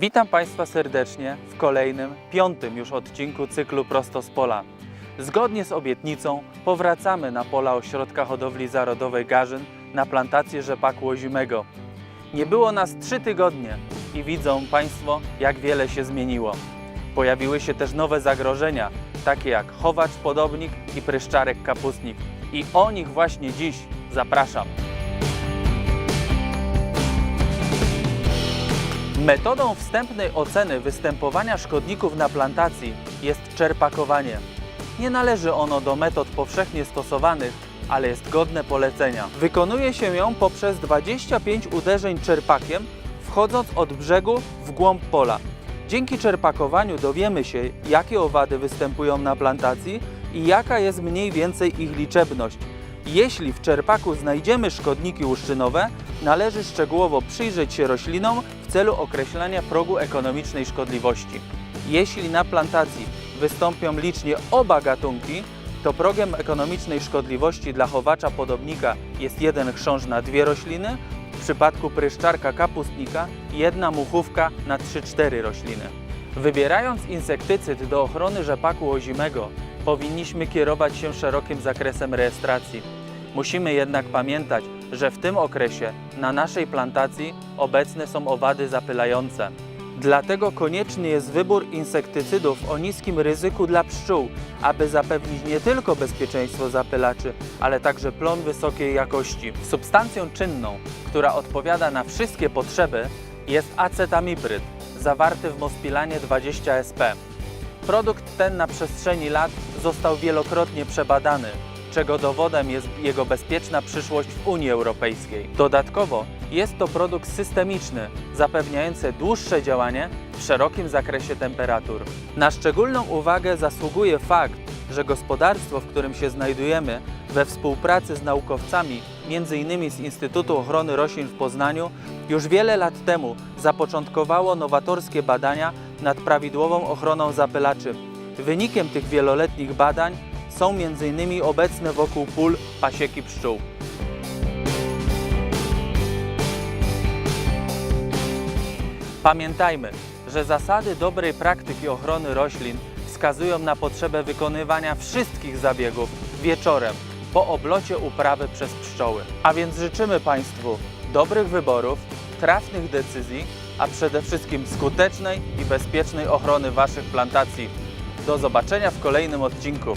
Witam Państwa serdecznie w kolejnym, piątym już odcinku cyklu Prosto z Pola. Zgodnie z obietnicą powracamy na pola ośrodka hodowli zarodowej Garzyn na plantację rzepaku ozimego. Nie było nas trzy tygodnie i widzą Państwo, jak wiele się zmieniło. Pojawiły się też nowe zagrożenia, takie jak chowacz podobnik i pryszczarek kapustnik. I o nich właśnie dziś zapraszam. Metodą wstępnej oceny występowania szkodników na plantacji jest czerpakowanie. Nie należy ono do metod powszechnie stosowanych, ale jest godne polecenia. Wykonuje się ją poprzez 25 uderzeń czerpakiem, wchodząc od brzegu w głąb pola. Dzięki czerpakowaniu dowiemy się, jakie owady występują na plantacji i jaka jest mniej więcej ich liczebność. Jeśli w czerpaku znajdziemy szkodniki łuszczynowe, należy szczegółowo przyjrzeć się roślinom w celu określania progu ekonomicznej szkodliwości. Jeśli na plantacji wystąpią licznie oba gatunki, to progiem ekonomicznej szkodliwości dla chowacza podobnika jest jeden chrząszcz na dwie rośliny, w przypadku pryszczarka kapustnika jedna muchówka na 3-4 rośliny. Wybierając insektycyd do ochrony rzepaku ozimego, powinniśmy kierować się szerokim zakresem rejestracji. Musimy jednak pamiętać, że w tym okresie na naszej plantacji obecne są owady zapylające. Dlatego konieczny jest wybór insektycydów o niskim ryzyku dla pszczół, aby zapewnić nie tylko bezpieczeństwo zapylaczy, ale także plon wysokiej jakości. Substancją czynną, która odpowiada na wszystkie potrzeby, jest acetamipryd, zawarty w Mospilanie 20 SP. Produkt ten na przestrzeni lat został wielokrotnie przebadany, czego dowodem jest jego bezpieczna przyszłość w Unii Europejskiej. Dodatkowo jest to produkt systemiczny, zapewniający dłuższe działanie w szerokim zakresie temperatur. Na szczególną uwagę zasługuje fakt, że gospodarstwo, w którym się znajdujemy, we współpracy z naukowcami, m.in. z Instytutu Ochrony Roślin w Poznaniu, już wiele lat temu zapoczątkowało nowatorskie badania nad prawidłową ochroną zapylaczy. Wynikiem tych wieloletnich badań są m.in. obecne wokół pól pasieki pszczół. Pamiętajmy, że zasady dobrej praktyki ochrony roślin wskazują na potrzebę wykonywania wszystkich zabiegów wieczorem po oblocie uprawy przez pszczoły. A więc życzymy Państwu dobrych wyborów, trafnych decyzji, a przede wszystkim skutecznej i bezpiecznej ochrony Waszych plantacji. Do zobaczenia w kolejnym odcinku.